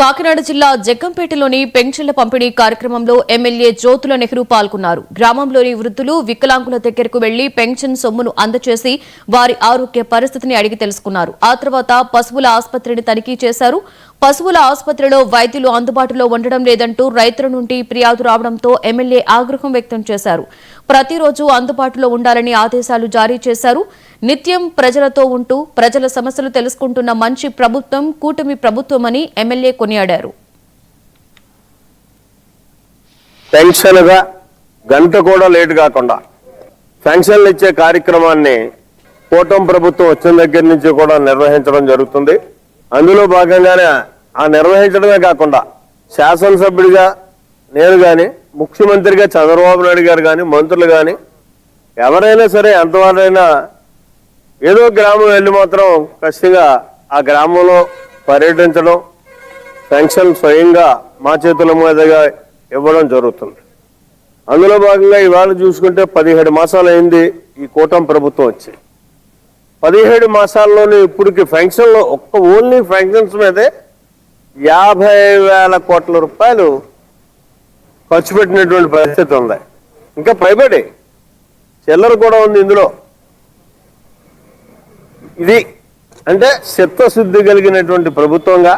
కాకినాడ జిల్లా జగ్గంపేటలోని పెన్షన్ల పంపిణీ కార్యక్రమంలో ఎమ్మెల్యే జ్యోతుల నెహ్రూ పాల్గొన్నారు. గ్రామంలోని వృద్ధులు వికలాంగుల దగ్గరకు వెళ్ళి పెన్షన్ సొమ్మును అందజేసి వారి ఆరోగ్య పరిస్థితిని అడిగి తెలుసుకున్నారు. ఆ తర్వాత పశువుల ఆసుపత్రిని తనిఖీ చేశారు. పశువుల ఆసుపత్రిలో వైద్యులు అందుబాటులో ఉండడం లేదంటూ రైతుల నుండి ఫిర్యాదు రావడంతో ఎమ్మెల్యే ఆగ్రహం వ్యక్తం చేశారు. ప్రతిరోజు అందుబాటులో ఉండాలని ఆదేశాలు జారీ చేశారు. నిత్యం ప్రజలతో ఉంటూ ప్రజల సమస్యలు తెలుసుకుంటున్న మంచి ప్రభుత్వం కూటమి ప్రభుత్వమని ఎమ్మెల్యే కొనియాడారు. పెన్షన్గా గంట కూడా లేట్ కాకుండా పెన్షన్లు ఇచ్చే కార్యక్రమాన్ని కూటమి ప్రభుత్వం వచ్చిన దగ్గర నుంచి కూడా నిర్వహించడం జరుగుతుంది. అందులో భాగంగానే ఆ నిర్వహించడమే కాకుండా శాసనసభ్యుడిగా నేను కానీ ముఖ్యమంత్రిగా చంద్రబాబు నాయుడు గారు కానీ మంత్రులు కానీ ఎవరైనా సరే ఎంతవరైనా ఏదో గ్రామం వెళ్ళి మాత్రం ఖచ్చితంగా ఆ గ్రామంలో పర్యటించడం పెన్షన్ స్వయంగా మా చేతుల మీదుగా ఇవ్వడం జరుగుతుంది. అందులో భాగంగా ఇవాళ చూసుకుంటే పదిహేడు మాసాలు అయింది ఈ కూటమి ప్రభుత్వం వచ్చి పదిహేడు మాసాల్లోనే ఇప్పటికి ఫెన్షన్లో ఒక్క ఓన్లీ ఫెన్షన్స్ మీదే యాభై వేల కోట్ల రూపాయలు ఖర్చు పెట్టినటువంటి పరిస్థితి ఉంది. ఇంకా పైబడి చిల్లర కూడా ఉంది ఇందులో. ఇది అంటే చిత్తశుద్ధి కలిగినటువంటి ప్రభుత్వంగా